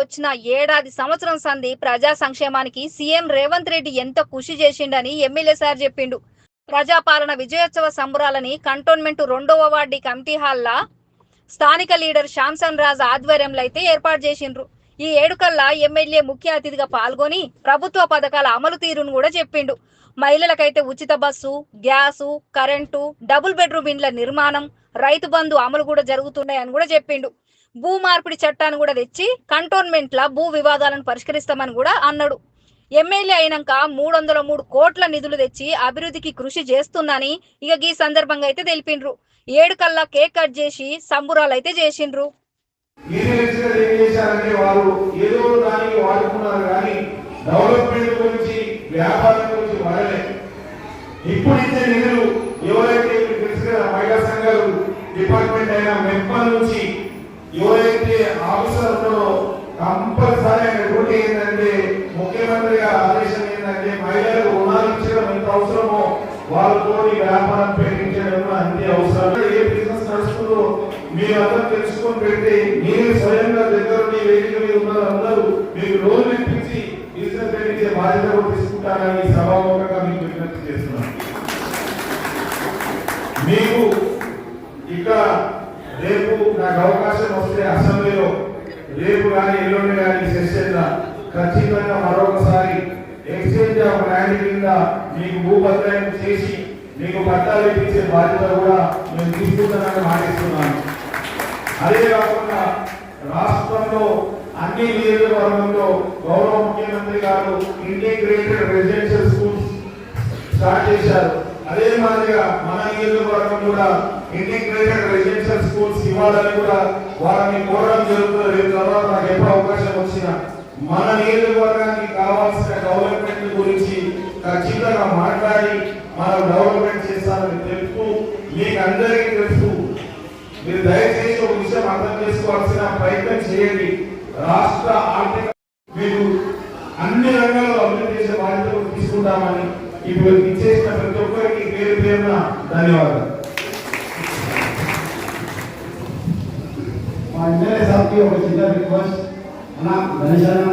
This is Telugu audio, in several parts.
వచ్చిన ఏడాది సంవత్సరం సంధి ప్రజా సంక్షేమానికి సీఎం రేవంత్ రెడ్డి ఎంత కృషి చేసిండని ఎమ్మెల్యే సార్ చెప్పిండు. ప్రజాపాలన విజయోత్సవ సంబరాలని కంటోన్మెంట్ రెండవ వార్డు కమిటీ హాల్లా స్థానిక లీడర్ శాంసన్ రాజ్ ఆధ్వర్యంలో అయితే ఏర్పాటు చేసిండ్రు. ఈ ఏడుకల్లా ఎమ్మెల్యే ముఖ్య అతిథిగా పాల్గొని ప్రభుత్వ పథకాల అమలు తీరును కూడా చెప్పిండు. మహిళలకైతే ఉచిత bus gas current double bedroom ఇండ్ల నిర్మాణం రైతు బంధు అమలు కూడా జరుగుతున్నాయని కూడా చెప్పిండు. భూ మార్పిడి చట్టాన్ని కూడా తెచ్చి కంటోన్మెంట్ల భూ వివాదాలను పరిష్కరిస్తామని కూడా అన్నాడు. ఎమ్మెల్యే అయినాక మూడు వందల మూడు కోట్ల నిధులు తెచ్చి అభివృద్ధికి కృషి చేస్తున్నాని ఇక ఈ సందర్భంగా అయితే తెలిపిండ్రు. ఏడు కల్లా కేక్ కట్ చేసి సంబురాలు అయితే చేసిండ్రు. వారు ఏదో దానికి వాడుకున్నారు కానీ డెవలప్మెంట్ గురించి వ్యాపారం గురించి వాడలే ఇప్పుడు ఇచ్చే నిధులు ఎవరైతే మీకు తెలుసు కదా మహిళా సంఘాలు డిపార్ట్మెంట్ అయినా మెప్ప నుంచి కంపల్సరీ ఆయన డ్యూటీ ఏంటంటే ముఖ్యమంత్రి గారి ఆదేశం ఏంటంటే మహిళలకు రుణాలు ఇచ్చడం ఎంత అవసరమో వాళ్ళతో వ్యాపారం పెట్టించడం అంతే అవసరం. ఏ బిజినెస్ నడుస్తుందో మీరు అందరూ తెలుసుకొని పెడితే మీరు స్వయంగా దగ్గర వేదిక మీద ఉన్నారు అందరూ మీకు లోన్ ఇప్పించి బిజినెస్ పెట్టించే బాధ్యత కూడా తీసుకుంటారని సభాముఖంగా మీకు విజ్ఞప్తి చేస్తున్నాను. మీకు ఇక్కడ రేపు నాకు అవకాశం వస్తే అసెంబ్లీలో రేపు కానీ ఎల్లుండి కానీ సెషన్ ఖచ్చితంగా మరొకసారి ఎక్స్చేంజ్ ఆఫ్ ల్యాండ్ కింద మీకు భూభద్రాయం చేసి మీకు పట్టాలు ఇప్పించే బాధ్యత కూడా మేము తీసుకుంటానని మాటిస్తున్నాను. అదే కాకుండా రాష్ట్రంలో అన్ని నియోజకవర్గంలో గౌరవ ముఖ్యమంత్రి గారు ఇంటిగ్రేటెడ్ రెసిడెన్షియల్ స్కూల్స్ స్టార్ట్ చేశారు. అదే మాదిరిగా మన నియోజకవర్గం కూడా ఇంటిగ్రేటెడ్ రెసిడెన్షియల్ ఇవ్వాలని కూడా వారిని కోరడం జరుగుతుంది రేపు తర్వాత నాకు ఎప్పుడు అవకాశం వచ్చినా మన నియోజకవర్గానికి కావాల్సిన డెవలప్మెంట్ గురించి ఖచ్చితంగా మాట్లాడి మనం డెవలప్మెంట్ చేస్తామని తెలుపుతూ మీకు అందరికీ తెలుసు మీరు దయచేసి ఒక విషయం అర్థం చేసుకోవాల్సిన ప్రయత్నం చేయండి. రాష్ట్ర ఆర్థిక మీరు అన్ని రంగాల్లో అభివృద్ధి చేసే బాధ్యతలు తీసుకుంటామని ఇప్పుడు ఇచ్చేసిన ప్రతి ఒక్కరికి పేరు పేరున ధన్యవాదాలు. మా ఎమ్మెల్యే సార్కి ఒక చిన్న రిక్వెస్ట్ అన్న గణేష్ అన్న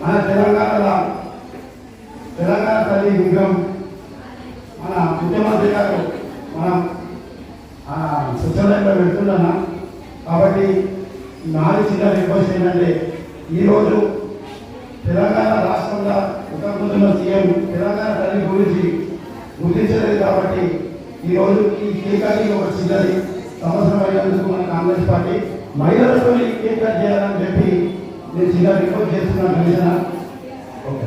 మన తెలంగాణలో తెలంగాణ తల్లి విగ్రహం మన ముఖ్యమంత్రి గారు మన సచివాలయంలో పెడుతున్నా కాబట్టి నాది చిన్న రిక్వెస్ట్ ఏంటంటే ఈరోజు తెలంగాణ రాష్ట్రంలో ఉత్తరప్రదేశ్లో సీఎం తెలంగాణ తల్లి గురించి గుర్తించలేదు కాబట్టి ఈరోజు ఈ కేకాకి ఒక చిన్నది సంవత్సరం అయినందుకు కాంగ్రెస్ పార్టీ మహిళలతో కేక్ చేయాలని చెప్పి నేను చిన్న రిక్వెస్ట్ చేస్తున్నాను కమిషనర్ ఓకే.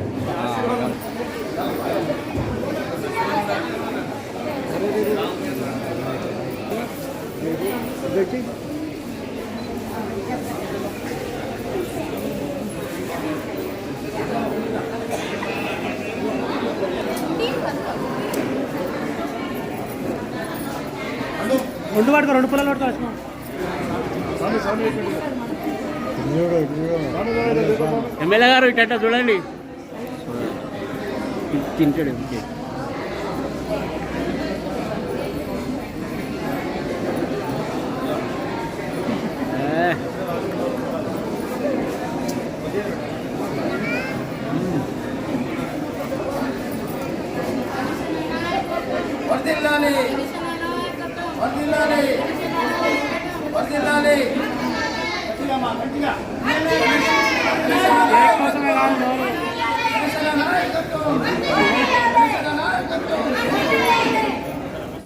రెండు పట్టుకో రెండు పొలాలు పడుకో ఎమ్మెల్యే గారు ఇట్ట చూడండి. తింటాడు. ఓకే ఏ. వర్దిల్లాలి గట్టిగా మా గట్టిగా